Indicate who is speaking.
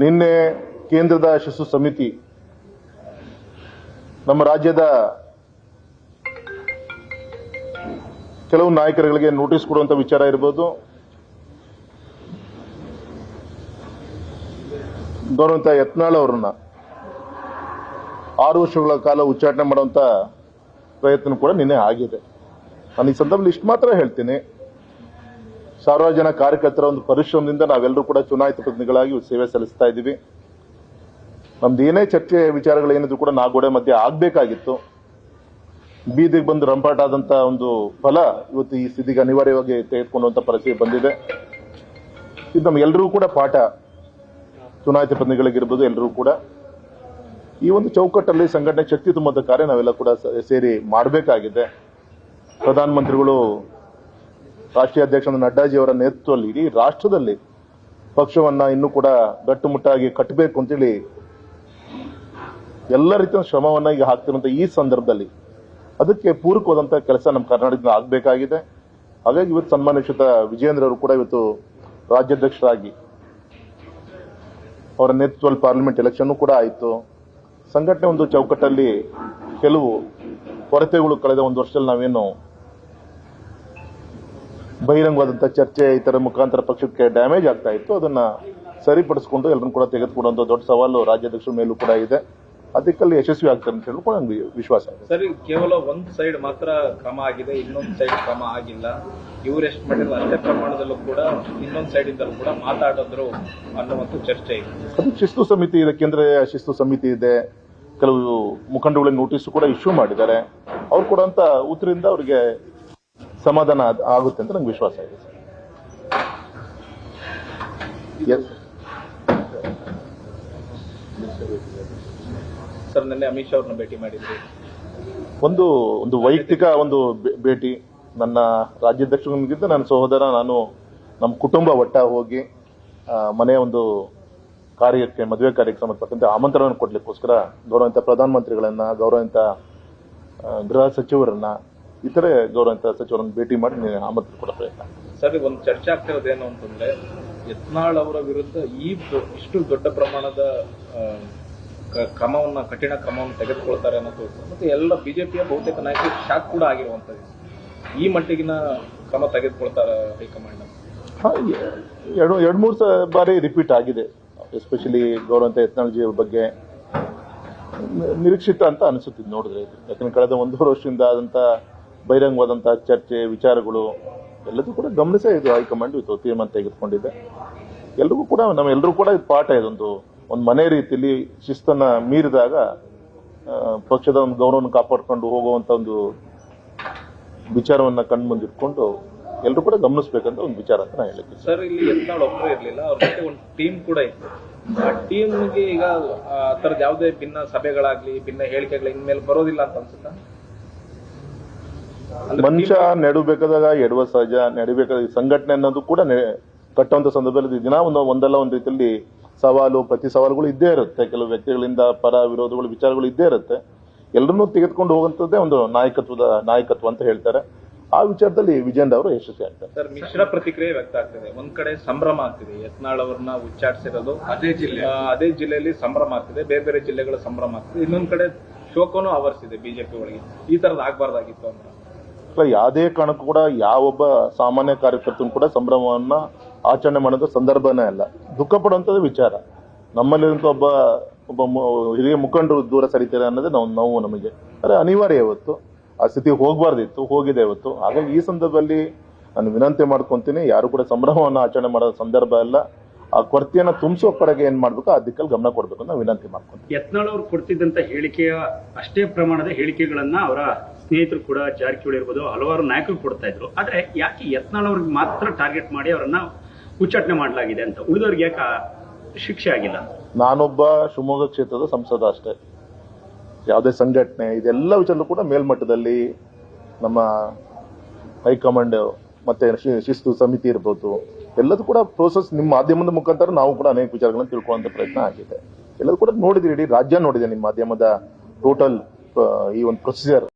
Speaker 1: ನಿನ್ನೆ ಕೇಂದ್ರದ ಶಿಶು ಸಮಿತಿ ನಮ್ಮ ರಾಜ್ಯದ ಕೆಲವು ನಾಯಕರುಗಳಿಗೆ ನೋಟಿಸ್ ಕೊಡುವಂತ ವಿಚಾರ ಇರ್ಬೋದು. ಗೌರವಂತ ಯತ್ನಾಳ್ ಅವರನ್ನ ಆರು ವರ್ಷಗಳ ಕಾಲ ಉಚ್ಚಾಟನೆ ಮಾಡುವಂತ ಪ್ರಯತ್ನ ಕೂಡ ನಿನ್ನೆ ಆಗಿದೆ. ನಾನು ಈ ಸಂದರ್ಭದಲ್ಲಿ ಇಷ್ಟು ಮಾತ್ರ ಹೇಳ್ತೀನಿ. ಸಾವಿರಾರು ಕಾರ್ಯಕರ್ತರ ಒಂದು ಪರಿಶ್ರಮದಿಂದ ನಾವೆಲ್ಲರೂ ಕೂಡ ಚುನಾಯಿತ ಪ್ರತಿನಿಧಿಗಳಾಗಿ ಸೇವೆ ಸಲ್ಲಿಸ್ತಾ ಇದ್ದೀವಿ. ನಮ್ದು ಏನೇ ಚರ್ಚೆ ವಿಚಾರಗಳು ಏನಿದ್ರು ಕೂಡ ನಾಗೋಡೆ ಮಧ್ಯೆ ಆಗಬೇಕಾಗಿತ್ತು. ಬೀದಿಗೆ ಬಂದು ರಂಪಾಟ ಒಂದು ಫಲ ಇವತ್ತು ಈ ಸ್ಥಿತಿಗೆ ಅನಿವಾರ್ಯವಾಗಿ ತೆಗೆದುಕೊಂಡಂತ ಪರಿಸ್ಥಿತಿ ಬಂದಿದೆ. ಇದು ನಮ್ಗೆಲ್ಲರಿಗೂ ಕೂಡ ಪಾಠ. ಚುನಾಯಿತ ಪ್ರತಿನಿಧಿಗಳಿಗಿರ್ಬೋದು ಎಲ್ಲರೂ ಕೂಡ. ಈ ಒಂದು ಚೌಕಟ್ಟಲ್ಲಿ ಸಂಘಟನೆ ಶಕ್ತಿ ತುಂಬದ ಕಾರ್ಯ ನಾವೆಲ್ಲ ಕೂಡ ಸೇರಿ ಮಾಡಬೇಕಾಗಿದೆ. ಪ್ರಧಾನಮಂತ್ರಿಗಳು ರಾಷ್ಟ್ರೀಯ ಅಧ್ಯಕ್ಷ ನಡ್ಡಾಜಿ ಅವರ ನೇತೃತ್ವದಲ್ಲಿ ಇಡೀ ರಾಷ್ಟ್ರದಲ್ಲಿ ಪಕ್ಷವನ್ನ ಇನ್ನೂ ಕೂಡ ಗಟ್ಟುಮುಟ್ಟಾಗಿ ಕಟ್ಟಬೇಕು ಅಂತೇಳಿ ಎಲ್ಲ ರೀತಿಯ ಶ್ರಮವನ್ನ ಈಗ ಹಾಕ್ತಿರುವಂತ ಈ ಸಂದರ್ಭದಲ್ಲಿ ಅದಕ್ಕೆ ಪೂರಕವಾದಂತಹ ಕೆಲಸ ನಮ್ಮ ಕರ್ನಾಟಕದಿಂದ ಆಗಬೇಕಾಗಿದೆ. ಹಾಗಾಗಿ ಇವತ್ತು ಸನ್ಮಾನಿಸಿದ ವಿಜೇಂದ್ರ ಅವರು ಕೂಡ ಇವತ್ತು ರಾಜ್ಯಾಧ್ಯಕ್ಷರಾಗಿ ಅವರ ನೇತೃತ್ವದಲ್ಲಿ ಪಾರ್ಲಿಮೆಂಟ್ ಎಲೆಕ್ಷನ್ ಕೂಡ ಆಯಿತು. ಸಂಘಟನೆ ಒಂದು ಚೌಕಟ್ಟಲ್ಲಿ ಕೆಲವು ಕೊರತೆಗಳು ಕಳೆದ ಒಂದು ವರ್ಷದಲ್ಲಿ ನಾವೇನು ಬಹಿರಂಗವಾದಂತಹ ಚರ್ಚೆ ಈ ಥರ ಮುಖಾಂತರ ಪಕ್ಷಕ್ಕೆ ಡ್ಯಾಮೇಜ್ ಆಗ್ತಾ ಇತ್ತು. ಅದನ್ನ ಸರಿಪಡಿಸ್ಕೊಂಡು ಎಲ್ಲರನ್ನು ಕೂಡ ತೆಗೆದುಕೊಳ್ಳುವಂಥ ದೊಡ್ಡ ಸವಾಲು ರಾಜ್ಯಾಧ್ಯಕ್ಷರ ಮೇಲೂ ಕೂಡ ಇದೆ. ಅದಕ್ಕಲ್ಲಿ ಯಶಸ್ವಿ ಆಗ್ತಾರೆ ಅಂತ ಹೇಳಿ ಕೂಡ ನಂಗೆ ವಿಶ್ವಾಸ ಇದೆ.
Speaker 2: ಸರಿ ಕೇವಲ ಒಂದು ಸೈಡ್ ಮಾತ್ರ ಕ್ರಮ ಆಗಿದೆ ಇನ್ನೊಂದು ಸೈಡ್ ಕ್ರಮ ಆಗಿಲ್ಲ. ಇವ್ರು ಎಷ್ಟು ಮಾಡಿದ್ರು ಅಷ್ಟೇ ಪ್ರಮಾಣದಲ್ಲೂ ಕೂಡ ಇನ್ನೊಂದು ಸೈಡ್ ಇಂದಲೂ ಕೂಡ ಮಾತಾಡಿದ್ರು ಅನ್ನುವಂಥ ಚರ್ಚೆ ಇದೆ.
Speaker 1: ಅದು ಶಿಸ್ತು ಸಮಿತಿ ಇದೆ ಕೇಂದ್ರ ಶಿಸ್ತು ಸಮಿತಿ ಇದೆ. ಕೆಲವು ಮುಖಂಡಗಳಿಗೆ ನೋಟಿಸ್ ಕೂಡ ಇಶ್ಯೂ ಮಾಡಿದ್ದಾರೆ. ಅವ್ರು ಕೊಡುವಂತ ಉತ್ತರಿಂದ ಅವರಿಗೆ ಸಮಾಧಾನ ಆಗುತ್ತೆ ಅಂತ ನಂಗೆ ವಿಶ್ವಾಸ ಇದೆ. ಎಸ್
Speaker 2: ಸರ್ ನಿನ್ನೆ ಅಮಿತ್ ಶಾ ಅವ್ರನ್ನ ಭೇಟಿ ಮಾಡಿದ್ರಿ.
Speaker 1: ಒಂದು ಒಂದು ವೈಯಕ್ತಿಕ ಒಂದು ಭೇಟಿ. ನನ್ನ ರಾಜ್ಯಾಧ್ಯಕ್ಷರಿಗಿಂತ ನನ್ನ ಸಹೋದರ ನಾನು ನಮ್ಮ ಕುಟುಂಬ ಒಟ್ಟ ಹೋಗಿ ಮನೆಯ ಒಂದು ಕಾರ್ಯಕ್ಕೆ ಮದುವೆ ಕಾರ್ಯಕ್ಕೆ ಸಂಬಂಧಪಟ್ಟಂತೆ ಆಮಂತ್ರಣವನ್ನು ಕೊಡ್ಲಿಕ್ಕೋಸ್ಕರ ಗೌರವಂತ ಪ್ರಧಾನಮಂತ್ರಿಗಳನ್ನ ಗೌರವಂತ ಗೃಹ ಸಚಿವರನ್ನ ಇತರೆ ಗೌರವಂತ ಸಚಿವರನ್ನು ಭೇಟಿ ಮಾಡಿ ಆಮಂತ್ರಣ ಕೊಡೋ ಪ್ರಯತ್ನ
Speaker 2: ಸರ್ ಒಂದು ಚರ್ಚೆ ಆಗ್ತಿರೋದು ಏನು ಅಂತಂದ್ರೆ ಯತ್ನಾಳ್ ಅವರ ವಿರುದ್ಧ ಈ ಇಷ್ಟು ದೊಡ್ಡ ಪ್ರಮಾಣದ ಕ್ರಮವನ್ನ ಕಠಿಣ ಕ್ರಮವನ್ನು ತೆಗೆದುಕೊಳ್ತಾರೆ ಅನ್ನೋದು ಮತ್ತೆ ಎಲ್ಲ ಬಿಜೆಪಿಯ ಬಹುತೇಕ ನಾಯಕರು ಶಾಕ್ ಕೂಡ ಆಗಿರುವಂತದ್ದು ಈ ಮಟ್ಟಿಗಿನ ಕ್ರಮ ತೆಗೆದುಕೊಳ್ತಾರೆ ಹೈಕಮಾಂಡ್?
Speaker 1: ಎರಡು ಎರಡು ಮೂರು ಸ ಬಾರಿ ರಿಪೀಟ್ ಆಗಿದೆ. ಎಸ್ಪೆಷಲಿ ಗೌರವಂತ ಯತ್ನಾಳ್ಜಿ ಅವ್ರ ಬಗ್ಗೆ ನಿರೀಕ್ಷಿತ ಅಂತ ಅನಿಸುತ್ತಿದ್ದು ನೋಡಿದ್ರೆ. ಯಾಕಂದ್ರೆ ಕಳೆದ ಒಂದೂವರೆ ವರ್ಷದಿಂದ ಆದಂತ ಬಹಿರಂಗವಾದಂತ ಚರ್ಚೆ, ವಿಚಾರಗಳು ಎಲ್ಲದೂ ಕೂಡ ಗಮನಿಸೇ ಇದು ಹೈಕಮಾಂಡ್ ಇದು ತೀರ್ಮಾನ ತೆಗೆದುಕೊಂಡಿದೆ. ಎಲ್ರಿಗೂ ಕೂಡ ನಮ್ಮೆಲ್ಲರೂ ಕೂಡ ಇದು ಪಾಠ, ಇದೊಂದು ಒಂದು ಮನೆ ರೀತಿಯಲ್ಲಿ ಶಿಸ್ತನ್ನ ಮೀರಿದಾಗ ಪಕ್ಷದ ಒಂದು ಗೌರವವನ್ನು ಕಾಪಾಡ್ಕೊಂಡು ಹೋಗುವಂತ ಒಂದು ವಿಚಾರವನ್ನ ಕಣ್ಮುಂದಿಟ್ಕೊಂಡು ಎಲ್ಲರೂ ಕೂಡ ಗಮನಿಸಬೇಕಂತ ಒಂದು ವಿಚಾರ ಅಂತ ನಾನು ಹೇಳಿದ್ದೆ
Speaker 2: ಸರ್, ಇಲ್ಲಿ ಯತ್ನಾಳ್ ಒಬ್ಬರು ಇರಲಿಲ್ಲ, ಅವ್ರ ಜೊತೆ ಒಂದು ಟೀಮ್ ಕೂಡ ಇತ್ತು. ಆ ಟೀಮ್ಗೆ ಈಗ, ಆ ತರದ ಯಾವುದೇ ಭಿನ್ನ ಸಭೆಗಳಾಗ್ಲಿ, ಭಿನ್ನ ಹೇಳಿಕೆಗಳು ಇನ್ಮೇಲೆ ಬರೋದಿಲ್ಲ ಅಂತ ಅನ್ಸುತ್ತಾ?
Speaker 1: ಮನುಷ್ಯ ನೆಡಬೇಕಾದಾಗ ಎಡುವ ಸಹಜ ನಡಿಬೇಕಾದ ಈ ಸಂಘಟನೆ ಅನ್ನೋದು ಕೂಡ ಕಟ್ಟುವಂತ ಸಂದರ್ಭದಲ್ಲಿ ದಿನ ಒಂದು ಒಂದಲ್ಲ ಒಂದು ರೀತಿಯಲ್ಲಿ ಸವಾಲು ಪ್ರತಿ ಸವಾಲುಗಳು ಇದ್ದೇ ಇರುತ್ತೆ. ಕೆಲವು ವ್ಯಕ್ತಿಗಳಿಂದ ಪರ ವಿರೋಧಗಳು ವಿಚಾರಗಳು ಇದ್ದೇ ಇರುತ್ತೆ. ಎಲ್ಲರನ್ನೂ ತೆಗೆದುಕೊಂಡು ಹೋಗುವಂಥದ್ದೇ ಒಂದು ನಾಯಕತ್ವದ ನಾಯಕತ್ವ ಅಂತ ಹೇಳ್ತಾರೆ. ಆ ವಿಚಾರದಲ್ಲಿ ವಿಜಯನ್ ಅವರು ಯಶಸ್ವಿ ಆಗ್ತಾರೆ.
Speaker 2: ಸರ್ ಮಿಶ್ರ ಪ್ರತಿಕ್ರಿಯೆ ವ್ಯಕ್ತ ಆಗ್ತದೆ. ಒಂದ್ ಕಡೆ ಸಂಭ್ರಮ ಆಗ್ತಿದೆ. ಯತ್ನಾಳ್ ಅವ್ರನ್ನ ಉಚ್ಚಾಟಿಸಿರೋದು ಅದೇ ಜಿಲ್ಲೆ. ಅದೇ ಜಿಲ್ಲೆಯಲ್ಲಿ ಸಂಭ್ರಮ ಆಗ್ತಿದೆ. ಬೇರೆ ಬೇರೆ ಜಿಲ್ಲೆಗಳ ಸಂಭ್ರಮ ಆಗ್ತಿದೆ. ಇನ್ನೊಂದ್ ಕಡೆ ಶೋಕನೂ ಆವರಿಸಿದೆ ಬಿಜೆಪಿ ಒಳಗೆ. ಈ ತರದ್ ಆಗ್ಬಾರ್ದಾಗಿತ್ತು ಅಂತ.
Speaker 1: ಯಾವುದೇ ಕಾರಣಕ್ಕೂ ಕೂಡ ಯಾವೊಬ್ಬ ಸಾಮಾನ್ಯ ಕಾರ್ಯಕರ್ತನು ಕೂಡ ಸಂಭ್ರಮವನ್ನ ಆಚರಣೆ ಮಾಡೋದು ಸಂದರ್ಭನೇ ಅಲ್ಲ. ದುಃಖ ಪಡುವಂಥದ್ದು ವಿಚಾರ. ನಮ್ಮಲ್ಲಿರುವಂಥ ಒಬ್ಬ ಒಬ್ಬ ಹಿರಿಯ ಮುಖಂಡರು ದೂರ ಸರಿತಾರೆ ಅನ್ನೋದೇ ನಾವು, ನೋವು ನಮಗೆ. ಅರೆ ಅನಿವಾರ್ಯ ಇವತ್ತು. ಆ ಸ್ಥಿತಿ ಹೋಗಬಾರ್ದಿತ್ತು, ಹೋಗಿದೆ ಇವತ್ತು. ಹಾಗಾಗಿ ಈ ಸಂದರ್ಭದಲ್ಲಿ ನಾನು ವಿನಂತಿ ಮಾಡ್ಕೊಂತೀನಿ, ಯಾರು ಕೂಡ ಸಂಭ್ರಮವನ್ನು ಆಚರಣೆ ಮಾಡೋ ಸಂದರ್ಭ ಅಲ್ಲ. ಆ ಕೊರತೆಯನ್ನು ತುಂಬಿಸೋ ಕಡೆಗೆ ಏನ್ ಮಾಡ್ಬೇಕು, ಆ ದಿಕ್ಕಲ್ಲಿ ಗಮನ ಕೊಡ್ಬೇಕು ಅಂತ ವಿನಂತಿ ಮಾಡ್ಕೊಂತೀನಿ.
Speaker 3: ಯತ್ನಾಳ್ ಅವರು ಕೊಡ್ತಿದ್ದಂತ ಹೇಳಿಕೆಯ ಅಷ್ಟೇ ಪ್ರಮಾಣದ ಹೇಳಿಕೆಗಳನ್ನು ಅವರ ಸ್ನೇಹಿತರು ಕೂಡ ಜಾರಕಿಹೊಳಿ ಇರ್ಬೋದು, ಹಲವಾರು ನಾಯಕರು ಕೊಡ್ತಾ ಇದ್ರು. ಆದ್ರೆ ಯಾಕೆ ಯತ್ನಾಳ್ ಅವ್ರಿಗೆ ಮಾತ್ರ ಟಾರ್ಗೆಟ್ ಮಾಡಿ ಅವರನ್ನ ಉಚ್ಚಾಟನೆ ಮಾಡಲಾಗಿದೆ ಅಂತ? ಉಳಿದವ್ರಿಗೆ ಯಾಕೆ ಶಿಕ್ಷೆ ಆಗಿಲ್ಲ?
Speaker 1: ನಾನೊಬ್ಬ ಶಿವಮೊಗ್ಗ ಕ್ಷೇತ್ರದ ಸಂಸದ ಅಷ್ಟೇ. ಯಾವುದೇ ಸಂಘಟನೆ, ಇದೆಲ್ಲ ವಿಚಾರ ಕೂಡ ಮೇಲ್ಮಟ್ಟದಲ್ಲಿ ನಮ್ಮ ಹೈಕಮಾಂಡ್ ಮತ್ತೆ ಶಿಸ್ತು ಸಮಿತಿ ಇರ್ಬೋದು, ಎಲ್ಲದೂ ಕೂಡ ಪ್ರೋಸೆಸ್ ನಿಮ್ಮ ಮಾಧ್ಯಮದ ಮುಖಾಂತರ ನಾವು ಕೂಡ ಅನೇಕ ವಿಚಾರಗಳನ್ನು ತಿಳ್ಕೊಳ್ಳುವಂತ ಪ್ರಯತ್ನ ಆಗಿದೆ. ಎಲ್ಲದೂ ಕೂಡ ನೋಡಿದಿರಿ, ಇಡೀ ರಾಜ್ಯ ನೋಡಿದೆ ನಿಮ್ಮ ಮಾಧ್ಯಮದ ಟೋಟಲ್ ಈ ಒಂದು ಪ್ರೊಸೀಜರ್